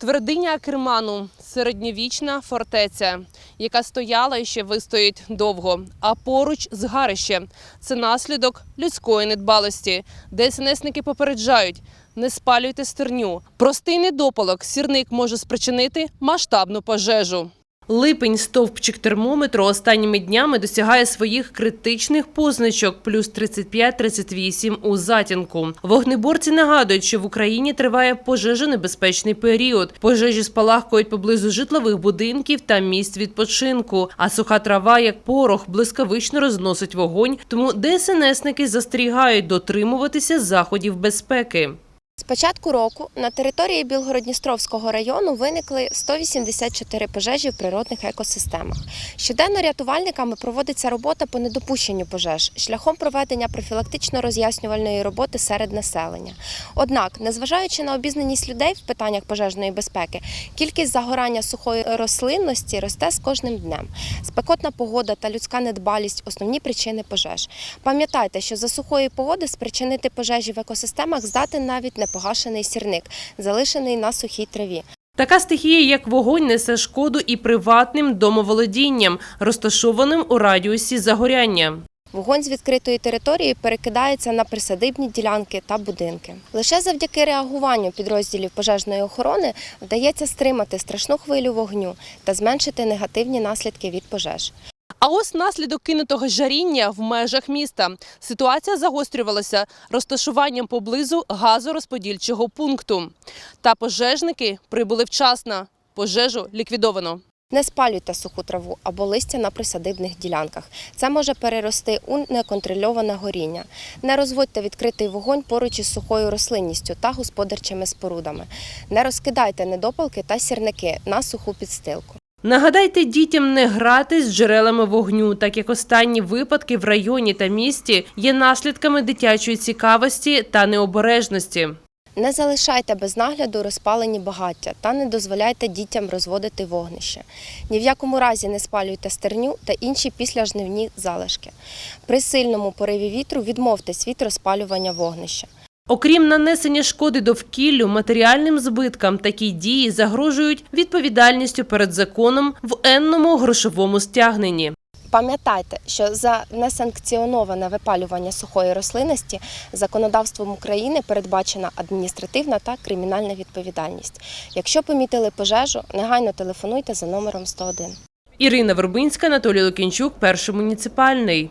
Твердиня Керману середньовічна фортеця, яка стояла і ще вистоїть довго. А поруч згарище це наслідок людської недбалості. ДСНСники попереджають. Не спалюйте стерню. Простий недопалок сірник може спричинити масштабну пожежу. Липень стовпчик термометру останніми днями досягає своїх критичних позначок плюс 35-38 у затінку. Вогнеборці нагадують, що в Україні триває пожежонебезпечний період. Пожежі спалахкують поблизу житлових будинків та місць відпочинку. А суха трава, як порох, блискавично розносить вогонь. Тому ДСНСники застерігають дотримуватися заходів безпеки. Початку року на території Білгородністровського району виникли 184 пожежі в природних екосистемах. Щоденно рятувальниками проводиться робота по недопущенню пожеж шляхом проведення профілактично-роз'яснювальної роботи серед населення. Однак, незважаючи на обізнаність людей в питаннях пожежної безпеки, кількість загорання сухої рослинності росте з кожним днем. Спекотна погода та людська недбалість основні причини пожеж. Пам'ятайте, що за сухої погоди спричинити пожежі в екосистемах здатен навіть непогашений сірник, залишений на сухій траві. Така стихія, як вогонь, несе шкоду і приватним домоволодінням, розташованим у радіусі загоряння. Вогонь з відкритої території перекидається на присадибні ділянки та будинки. Лише завдяки реагуванню підрозділів пожежної охорони вдається стримати страшну хвилю вогню та зменшити негативні наслідки від пожеж. А ось наслідок кинутого жаріння в межах міста. Ситуація загострювалася розташуванням поблизу газорозподільчого пункту. Та пожежники прибули вчасно. Пожежу ліквідовано. Не спалюйте суху траву або листя на присадибних ділянках. Це може перерости у неконтрольоване горіння. Не розводьте відкритий вогонь поруч із сухою рослинністю та господарчими спорудами. Не розкидайте недопалки та сірники на суху підстилку. Нагадайте дітям не грати з джерелами вогню, так як останні випадки в районі та місті є наслідками дитячої цікавості та необережності. Не залишайте без нагляду розпалені багаття та не дозволяйте дітям розводити вогнище. Ні в якому разі не спалюйте стерню та інші післяжнивні залишки. При сильному пориві вітру відмовтесь від розпалювання вогнища. Окрім нанесення шкоди довкіллю, матеріальним збиткам такі дії загрожують відповідальністю перед законом в енному грошовому стягненні. Пам'ятайте, що за несанкціоноване випалювання сухої рослинності законодавством України передбачена адміністративна та кримінальна відповідальність. Якщо помітили пожежу, негайно телефонуйте за номером 101. Ірина Вербинська, Анатолій Лукінчук, перший муніципальний.